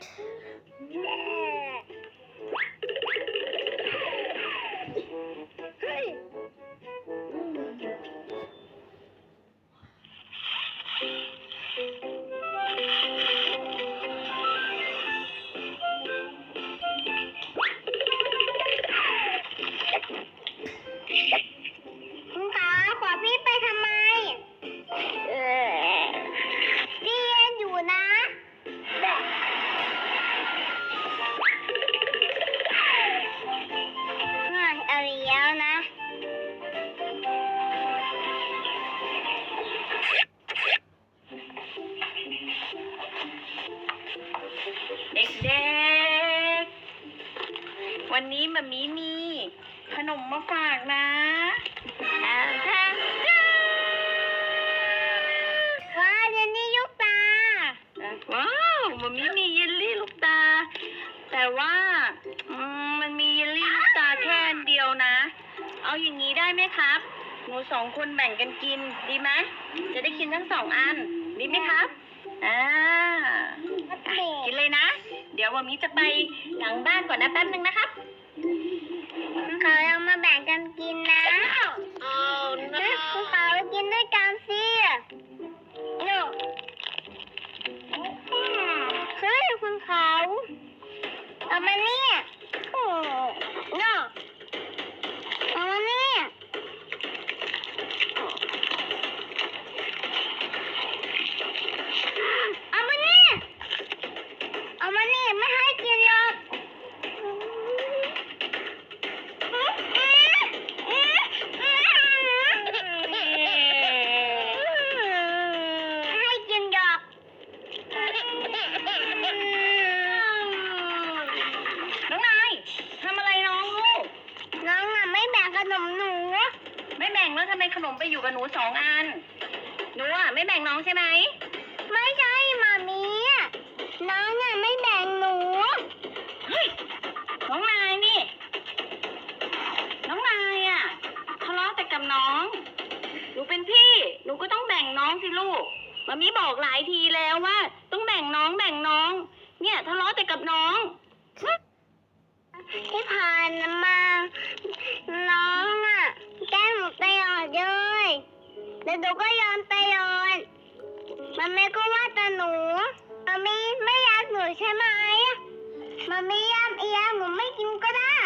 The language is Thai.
What? ด็กวันนี้มามีมี ขนมมาฝากนะว้าวเยลลี่ลูกตา ว้าวมามีมีเยลลี่ลูกตา แต่ว่ามันมีเยลลี่ลูกตาแค่เดียวนะ เอาอย่างนี้ได้ไหมครับ หนูสองคนแบ่งกันกินดีไหมจะได้กินทั้งสองอันดีไหมครับอ่ากินเลยนะ ดี๋ยววันนี้จะไปหลังบ้านก่อนนะแป๊บนึงนะครับเขาเรามาแบ่งกันกินนะคุณเขากินด้วยกันสิโน่เฮ้ยคุณเขาเอามาเนี่ย นมไปอยู่กับหนูสองอัน หนูอะไม่แบ่งน้องใช่ไหม ไม่ใช่มามีอะน้องอะไม่แบ่งหนู เฮ้ย น้องนายนี่ น้องนายอะทะเลาะแต่กับน้อง หนูเป็นพี่ หนูก็ต้องแบ่งน้องสิลูกมามีบอกหลายทีแล้วว่า ต้องแบ่งน้องแบ่งน้อง เนี่ยทะเลาะแต่กับน้องที่ผ่านมาน้ แล้วหนูก็ยอมไปนอนมัมมี่ก็ว่าแต่หนูมัมมี่ไม่รักหนูใช่ไหมมัมมี่ยาำเอียงหนูไม่กินก็ได้